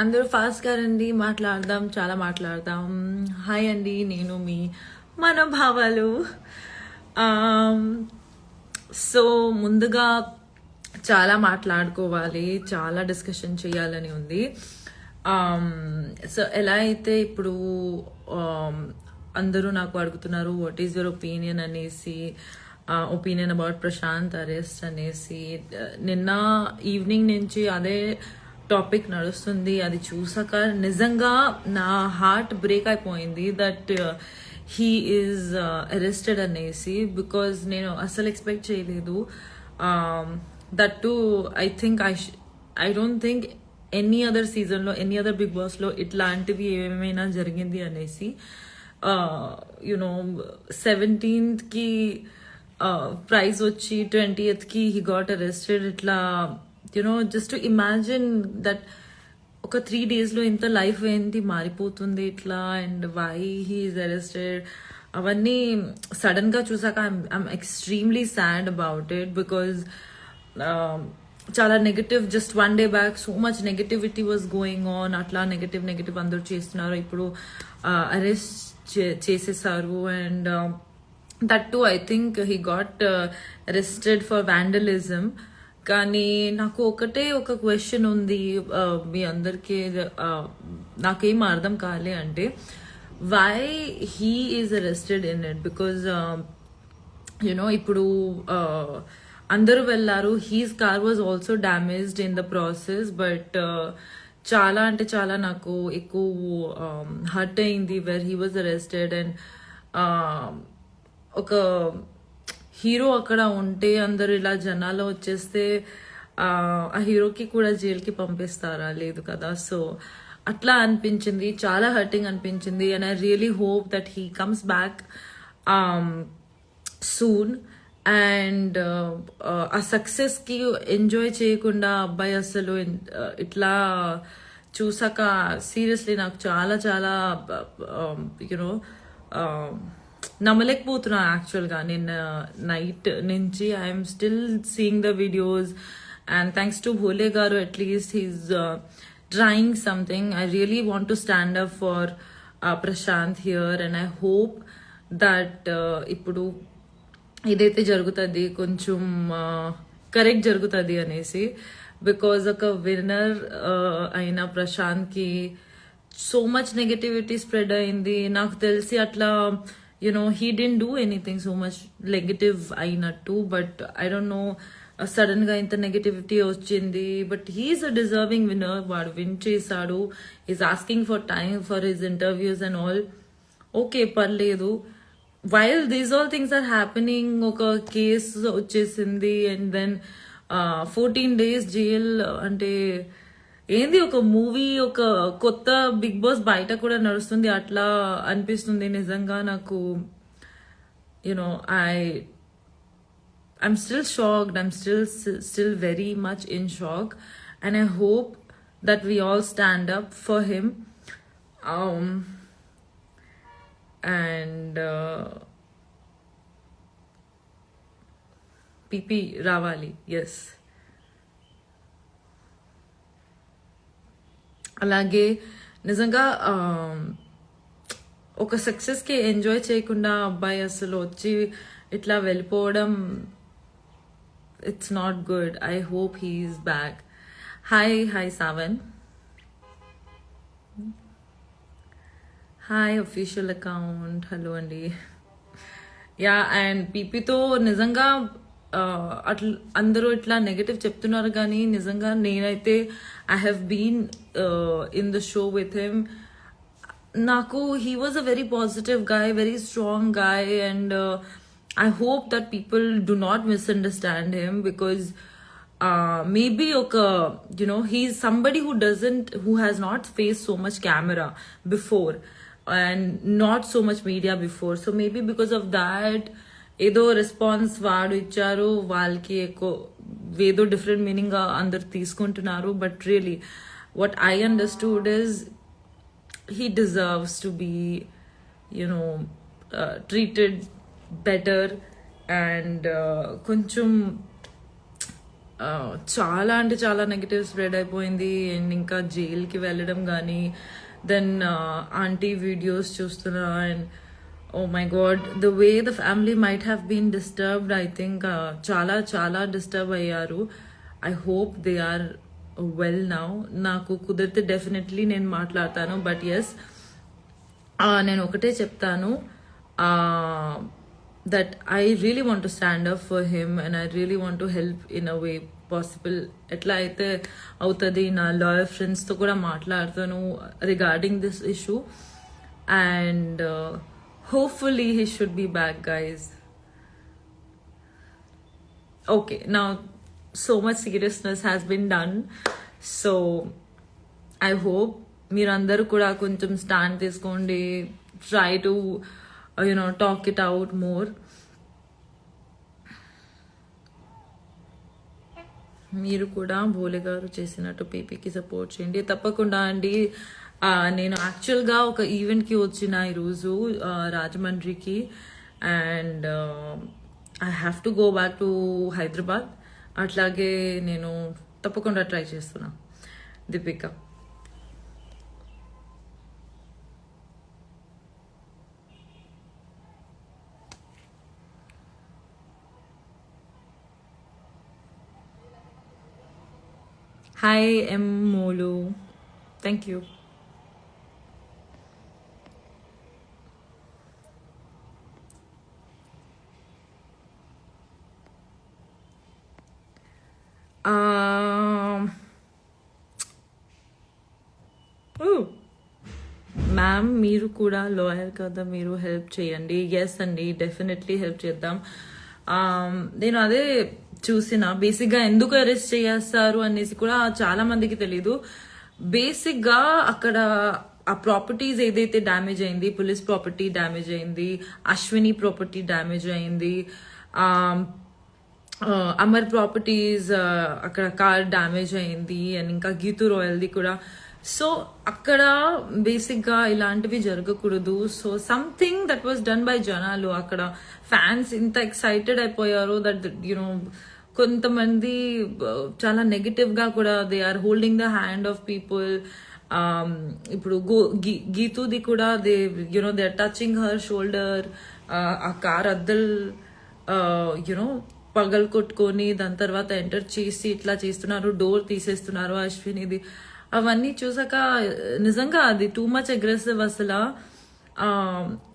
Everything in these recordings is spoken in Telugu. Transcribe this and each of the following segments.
అందరూ ఫాస్ట్గా రండి మాట్లాడదాం చాలా మాట్లాడదాం. హాయ్ అండి నేను మీ మనోభావాలు. Um, సో ముందుగా చాలా మాట్లాడుకోవాలి చాలా డిస్కషన్ చేయాలని ఉంది. Um, సో ఎలా అయితే ఇప్పుడు um, అందరూ నాకు అడుగుతున్నారు వాట్ ఈస్ యువర్ ఒపీనియన్ అనేసి ఒపీనియన్ అబౌట్ ప్రశాంత్ అరెస్ట్ అనేసి నిన్న ఈవినింగ్ నుంచి అదే టాపిక్ నడుస్తుంది అది చూసాక నిజంగా నా హార్ట్ బ్రేక్ అయిపోయింది దట్ హీ ఈజ్ అరెస్టెడ్ అనేసి బికాజ్ నేను అసలు ఎక్స్పెక్ట్ చేయలేదు. That to I think I I don't think any other సీజన్లో ఎనీ అదర్ బిగ్ బాస్లో ఇట్లాంటివి ఏమైనా జరిగింది అనేసి యునో సెవెంటీన్త్కి ప్రైజ్ వచ్చి ట్వంటీయత్కి హీ గాట్ అరెస్టెడ్ ఇట్లా you know just imagine that ఒక త్రీ డేస్లో ఇంత లైఫ్ ఏంటి? మారిపోతుంది ఇట్లా అండ్ వై హీఈస్ అరెస్టెడ్ అవన్నీ సడన్గా చూసాక I'm extremely sad about it because చాలా negative just one day back so much negativity was going on అట్లా నెగటివ్ నెగటివ్ అందరూ చేస్తున్నారు. ఇప్పుడు అరెస్ట్ చేసేసారు and that to I think he got arrested for vandalism కానీ నాకు ఒకటే ఒక క్వశ్చన్ ఉంది మీ అందరికీ నాకేం అర్థం కాలే అంటే why he is arrested in it because you know ఇప్పుడు అందరూ వెళ్ళారు. He's car was also damaged in the process but చాలా అంటే చాలా నాకు ఎక్కువ హర్ట్ అయింది where he was arrested and ఒక హీరో అక్కడ ఉంటే అందరు ఇలా జనాలు వచ్చేస్తే ఆ హీరోకి కూడా జైలుకి పంపిస్తారా? లేదు కదా. సో అట్లా అనిపించింది. చాలా హర్టింగ్ అనిపించింది. And I really hope that he comes back soon and ఆ సక్సెస్కి ఎంజాయ్ చేయకుండా అబ్బాయి అసలు ఇట్లా చూసాక సీరియస్లీ నాకు చాలా చాలా యునో నమ్మలేకపోతున్నా యాక్చువల్గా నిన్న నైట్ నుంచి I'm still seeing the videos and thanks to Bhole garu at least he's trying something I really want to stand up for Prashanth here and I hope that ఇప్పుడు ఇదైతే జరుగుతుంది కొంచెం కరెక్ట్ జరుగుతుంది అనేసి బికాజ్ ఒక విన్నర్ అయిన ప్రశాంత్కి సో మచ్ నెగటివిటీ స్ప్రెడ్ అయింది నాకు తెలిసి అట్లా you know he didn't do anything so much negative అయినట్టు బట్ ఐ డోంట్ నో సడన్గా ఇంత నెగటివిటీ వచ్చింది but he's a deserving winner వాడు విన్ చేశాడు. Is asking for time for his interviews and all okay పర్లేదు. While these all things are happening ఒక కేసు వచ్చేసింది and then fourteen days jail అంటే ఏంది ఒక మూవీ ఒక కొత్త బిగ్ బాస్ బయట కూడా నడుస్తుంది అట్లా అనిపిస్తుంది నిజంగా నాకు. You know I I'm still shocked I'm still still very much in shock and I hope that we all stand up for him and PP రావాలి ఎస్ అలాగే నిజంగా um, ఒక సక్సెస్కి ఎంజాయ్ చేయకుండా అబ్బాయి అసలు వచ్చి ఇట్లా వెళ్ళిపోవడం it's not good I hope he's back hi hi Savan hi official account hello అండి యా అండ్ పీపీతో నిజంగా అట్లా అందరూ ఇట్లా నెగటివ్ చెప్తున్నారు కానీ నిజంగా నేనైతే I have been in the show with him నాకు he was a very positive guy very strong guy and I hope that people do not misunderstand him because maybe ఒక you know he somebody who doesn't who has not face so much camera before and not so much media before so maybe because of that ఏదో రెస్పాన్స్ వాడు ఇచ్చారు వాళ్ళకి ఎక్కువ ఏదో డిఫరెంట్ మీనింగ్ అందరు తీసుకుంటున్నారు. But really what I understood is he deserves to be you know treated better and కొంచెం uh, చాలా అంటే చాలా నెగిటివ్ స్ప్రెడ్ అయిపోయింది. అండ్ ఇంకా జైలుకి వెళ్ళడం కానీ దెన్ ఆంటీ వీడియోస్ చూస్తున్నా. And oh my God the way the family might have been disturbed I think చాలా చాలా డిస్టర్బ్ అయ్యారు I hope they are well now నాకు కుదిరితే డెఫినెట్లీ నేను మాట్లాడతాను బట్ ఎస్ నేను ఒకటే చెప్తాను that I really want to stand up for him and I really want to help in a way possible ఎట్లా అయితే అవుతుంది నా లాయర్ ఫ్రెండ్స్తో కూడా మాట్లాడతాను regarding this issue and hopefully he should be back guys okay now so much seriousness has been done. So I hope మీరందరూ కూడా కొంచెం స్టాండ్ తీసుకోండి. Try to you know talk it out more మీరు కూడా భోలే గారు చేసినట్టు పీపీకి సపోర్ట్ చేయండి. తప్పకుండా అండి. నేను యాక్చువల్గా ఒక ఈవెంట్కి వచ్చిన ఈరోజు రాజమండ్రికి. And I have to go back to Hyderabad అట్లాగే నేను తప్పకుండా ట్రై చేస్తున్నా దీపిక. హాయ్ ఎం మోలు థ్యాంక్ యూ మీరు కూడా లాయర్ కదా మీరు హెల్ప్ చేయండి. ఎస్ అండి డెఫినెట్లీ హెల్ప్ చేద్దాం. Um, నేను అదే చూసిన బేసిక్గా ఎందుకు అరెస్ట్ చేస్తారు అనేసి కూడా చాలా మందికి తెలీదు. బేసిక్గా అక్కడ ఆ ప్రాపర్టీస్ ఏదైతే డ్యామేజ్ అయింది పోలీస్ ప్రాపర్టీ డ్యామేజ్ అయింది అశ్విని ప్రాపర్టీ డ్యామేజ్ అయింది um, uh, Amar properties uh, అక్కడ కార్ డ్యామేజ్ అయింది అండ్ ఇంకా గీతూ రాయల్ది కూడా. సో అక్కడ బేసిక్గా ఇలాంటివి జరగకూడదు. So something that was done by జనాలు అక్కడ ఫ్యాన్స్ ఇంత ఎక్సైటెడ్ అయిపోయారు దట్ యునో కొంతమంది uh, చాలా నెగటివ్గా కూడా they are holding the hand of people ఇప్పుడు గో గీ- గీతుది కూడా they you know they are touching her shoulder ఆ కార్ అద్దల్ uh, యునో పగలు కొట్టుకొని దాని తర్వాత ఎంటర్ చేసి ఇట్లా చేస్తున్నారు డోర్ తీసేస్తున్నారు అశ్వినిది. అవన్నీ చూసాక నిజంగా అది టూ మచ్ అగ్రెసివ్ అసలు.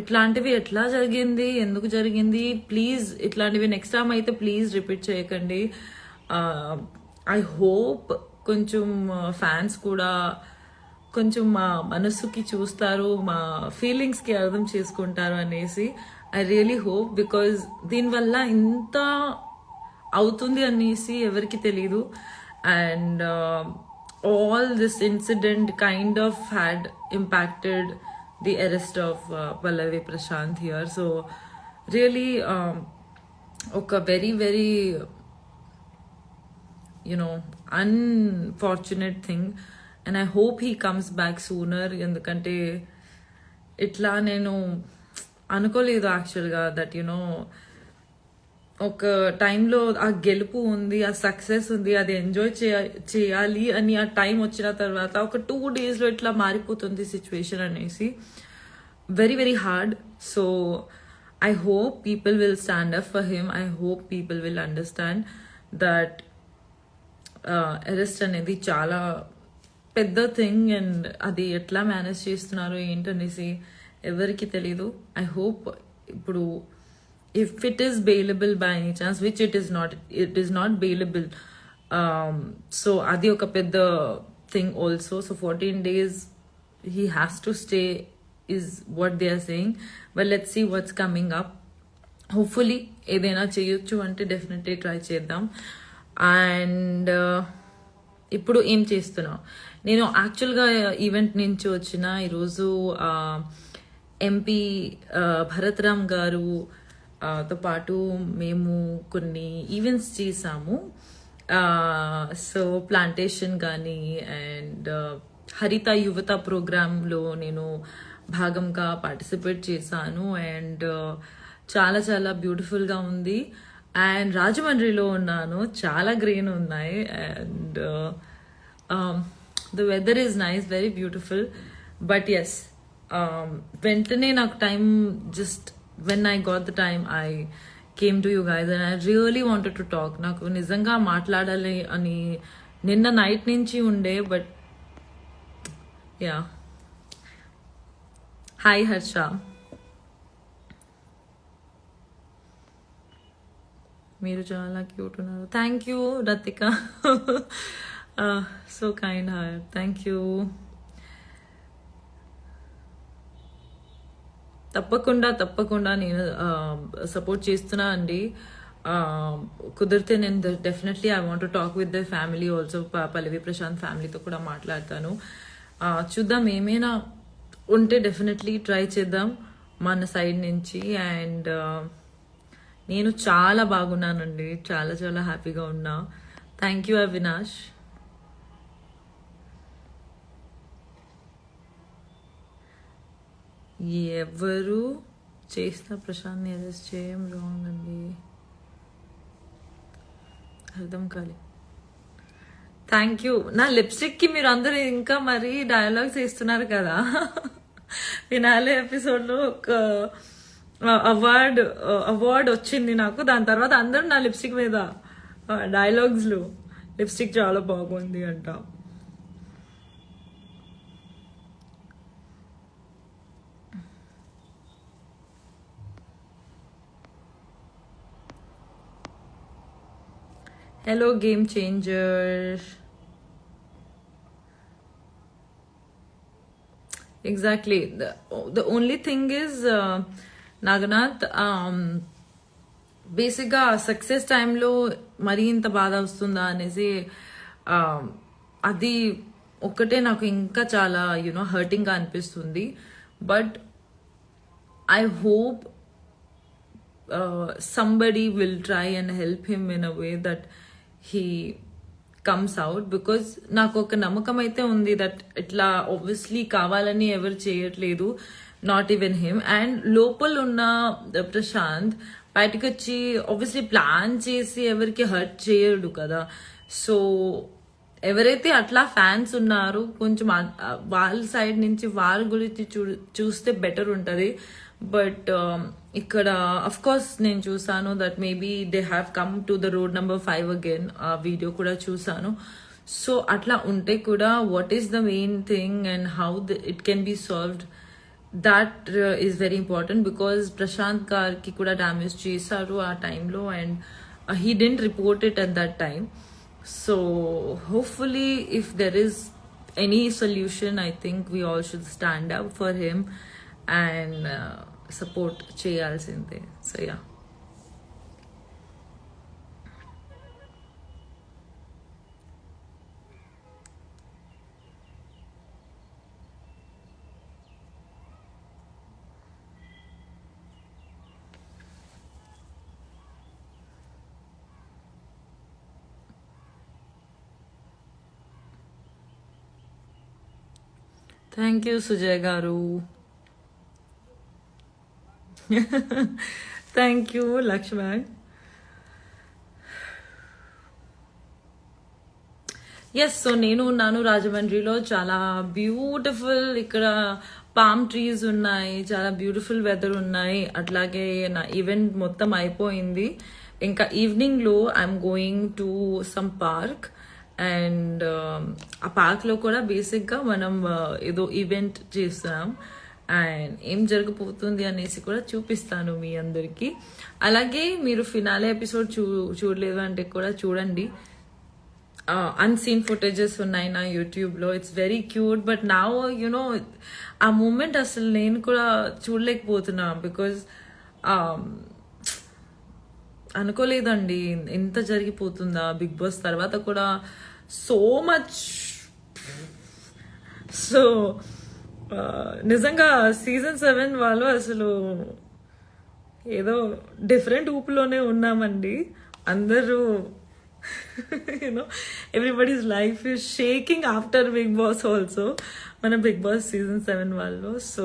ఇట్లాంటివి ఎట్లా జరిగింది? ఎందుకు జరిగింది? ప్లీజ్ ఇట్లాంటివి నెక్స్ట్ టైం అయితే ప్లీజ్ రిపీట్ చేయకండి. ఐ హోప్ కొంచెం ఫ్యాన్స్ కూడా కొంచెం మా మనసుకి చూస్తారు మా ఫీలింగ్స్కి అర్థం చేసుకుంటారు అనేసి. ఐ రియలీ హోప్ బికాజ్ దీనివల్ల ఇంత అవుతుంది అనేసి ఎవరికి తెలీదు. And all this incident kind of had impacted the arrest of Pallavi Prashanth here so really ఒక very very you know unfortunate thing and i hope he comes back sooner ఎందుకంటే ఇట్లా నేను అనుకోలేదు యాక్చువల్గా దట్ యునో ఒక టైంలో ఆ గెలుపు ఉంది ఆ సక్సెస్ ఉంది అది ఎంజాయ్ చేయాలి అని ఆ టైం వచ్చిన తర్వాత ఒక టూ డేస్లో ఇట్లా మారిపోతుంది సిచ్యువేషన్ అనేసి. Very very hard so I hope people will stand up for him I hope people will understand that arrest అనేది చాలా పెద్ద థింగ్ అండ్ అది ఎట్లా మేనేజ్ చేస్తున్నారు ఏంటనేసి ఎవరికి తెలీదు. ఐ హోప్ ఇప్పుడు if it is bailable by any chance which it is not it is not bailable so అది ఒక పెద్ద thing also so fourteen days he has to stay is what they are saying. But let's see what's coming up. Hopefully ఏదైనా చేయొచ్చు అంటే డెఫినెట్లీ ట్రై చేద్దాం. అండ్ uh, ఇప్పుడు ఏం చేస్తున్నావు? నేను యాక్చువల్గా ఈవెంట్ నుంచి వచ్చిన ఈరోజు uh, ఎంపీ భరతరామ్ uh, గారు తో పాటు మేము కొన్ని ఈవెంట్స్ చేసాము. సో ప్లాంటేషన్ కానీ అండ్ హరిత యువత ప్రోగ్రాంలో నేను భాగంగా పార్టిసిపేట్ చేశాను అండ్ uh, చాలా చాలా బ్యూటిఫుల్గా ఉంది. అండ్ రాజమండ్రిలో ఉన్నాను. చాలా గ్రీన్ ఉన్నాయి. And the weather is nice very beautiful but yes వెంటనే నాకు time just when I got the time I came to you guys and I really wanted to talk నాకు నిజంగా మాట్లాడాలి అని నిన్న నైట్ నుంచి ఉండే బట్ యా హాయ్ హర్ష మీరు చాలా క్యూట్ ఉన్నారు. Thank you Rathika so kind heart thank you తప్పకుండా తప్పకుండా నేను సపోర్ట్ చేస్తున్నా అండి. కుదిరితే నేను definitely I want talk with the family also Pallavi Prashanth ఫ్యామిలీతో కూడా మాట్లాడతాను. చూద్దాం ఏమైనా ఉంటే డెఫినెట్లీ ట్రై చేద్దాం మన సైడ్ నుంచి. అండ్ నేను చాలా బాగున్నానండి. చాలా చాలా హ్యాపీగా ఉన్నా. థ్యాంక్ యూ అవినాష్ ఎవరు చేసిన ప్రశాంత్ని అరెస్ట్ చేయం రాంగ్ అండి. అర్థం కాలే. థ్యాంక్ యూ నా లిప్స్టిక్కి మీరు అందరూ ఇంకా మరి డైలాగ్స్ ఇస్తున్నారు కదా. ఫినాలే ఎపిసోడ్లో ఒక అవార్డ్ అవార్డ్ వచ్చింది నాకు. దాని తర్వాత అందరూ నా లిప్స్టిక్ మీద డైలాగ్స్లు లిప్స్టిక్ చాలా బాగుంది అంట. Hello game changer. exactly the, the only thing is uh, Naganath బేసిక్గా సక్సెస్ టైంలో మరీ ఇంత బాధ వస్తుందా అనేసి um, అది ఒక్కటే నాకు ఇంకా చాలా యునో హర్టింగ్గా అనిపిస్తుంది but I hope somebody will try and help him in a way that he comes out because నాకు ఒక నమ్మకం అయితే ఉంది దట్ ఇట్లా ఆబ్వియస్లీ కావాలని ఎవరు చేయట్లేదు నాట్ ఈవెన్ హిమ్ అండ్ లోపల ఉన్న uh, ప్రశాంత్ బయటకు వచ్చి ఆబ్వియస్లీ ప్లాన్ చేసి ఎవరికి హర్ట్ చేయడు కదా. సో ఎవరైతే అట్లా ఫ్యాన్స్ ఉన్నారో కొంచెం uh, వాళ్ళ సైడ్ నుంచి వాళ్ళ గురించి చూ చూస్తే బెటర్ ఉంటుంది. బట్ ఇక్కడ అఫ్ కోర్స్ నేను చూసాను that maybe they have come to the road number five again ఆ వీడియో కూడా చూసాను సో అట్లా ఉంటే కూడా what is the main thing and how it can be solved that is very important because Prashanth గారికి కూడా డ్యామేజ్ చేశారు ఆ టైంలో and he didn't report it at that time so hopefully if there is any solution I think we all should stand up for him and support చేయాల్సిందే. So yeah thank you Sujay garu thank you Lakshman yes so నేను ఉన్నాను రాజమండ్రిలో చాలా బ్యూటిఫుల్ ఇక్కడ పామ్ ట్రీస్ ఉన్నాయి చాలా బ్యూటిఫుల్ వెదర్ ఉన్నాయి. అట్లాగే నా ఈవెంట్ మొత్తం అయిపోయింది. ఇంకా ఈవినింగ్లో I'm going to some park and ఆ పార్క్లో కూడా బేసిక్గా మనం uh, ఏదో ఈవెంట్ చేస్తున్నాం అండ్ ఏం జరగబోతుంది అనేసి కూడా చూపిస్తాను మీ అందరికీ. అలాగే మీరు ఫినాలే ఎపిసోడ్ చూ చూడలేదు అంటే కూడా చూడండి. అన్సీన్ ఫుటేజెస్ ఉన్నాయి నా యూట్యూబ్లో. ఇట్స్ వెరీ క్యూట్ బట్ నా యునో ఆ మూమెంట్ అసలు నేను కూడా చూడలేకపోతున్నా బికాజ్ um, అనుకోలేదండి. ఎంత జరిగిపోతుందా? బిగ్ బాస్ తర్వాత కూడా సో మచ్ సో నిజంగా సీజన్ సెవెన్ వాళ్ళు అసలు ఏదో డిఫరెంట్ ఊపులోనే ఉన్నామండి. అందరూ you know everybody's life is shaking after Bigg Boss also మన బిగ్ బాస్ సీజన్ సెవెన్ వాళ్ళు so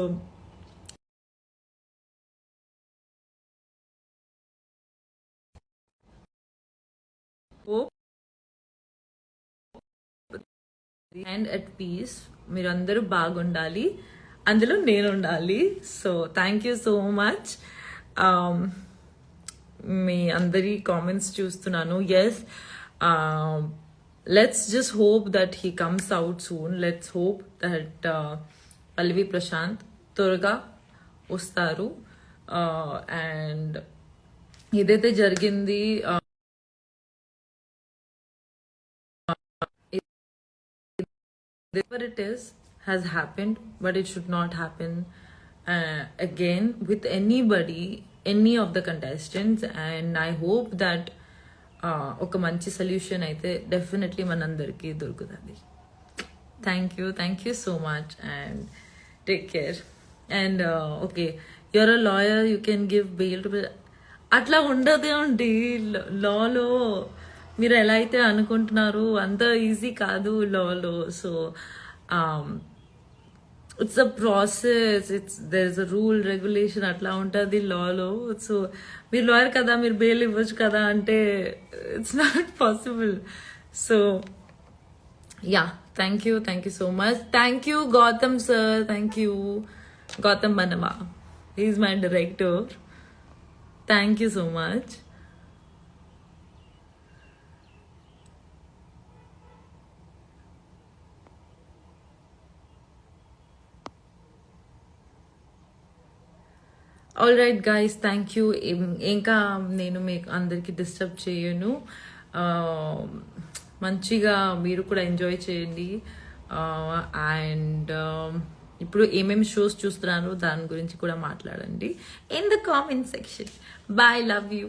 hope and at peace. మీరందరూ బాగుండాలి. అందులో నేను ఉండాలి so thank you so much మీ అందరి కామెంట్స్ చూస్తున్నాను. Yes let's just hope that he comes out soon let's hope that Pallavi Prashanth త్వరగా వస్తారు. Uh, అండ్ ఏదైతే జరిగింది uh, whatever it is has happened but it should not happen uh, again with anybody any of the contestants and i hope that uh, ఒక మంచి సొల్యూషన్ అయితే డెఫినెట్లీ మనందరికీ దొరుకుతుంది thank you thank you so much and take care and okay your a lawyer you can give bail to అట్లా ఉండదు అండి లాలో మీరు ఎలా అయితే అనుకుంటున్నారు అంత ఈజీ కాదు లోలో so it's a process it's there is a rule regulation అట్లా ఉంటుంది లాలో సో మీరు లాయర్ కదా మీరు బెయిల్ ఇవ్వచ్చు కదా అంటే it's not possible so yeah thank you thank you so much thank you Gautam sir thank you Gautam మనమా is my director thank you so much all right guys thank you ఇంకా నేను మీకు అందరికి డిస్టర్బ్ చేయను. మంచిగా మీరు కూడా ఎంజాయ్ చేయండి. అండ్ ఇప్పుడు ఏమేమి షోస్ చూస్తున్నారో దాని గురించి కూడా మాట్లాడండి. In the comment section bye love you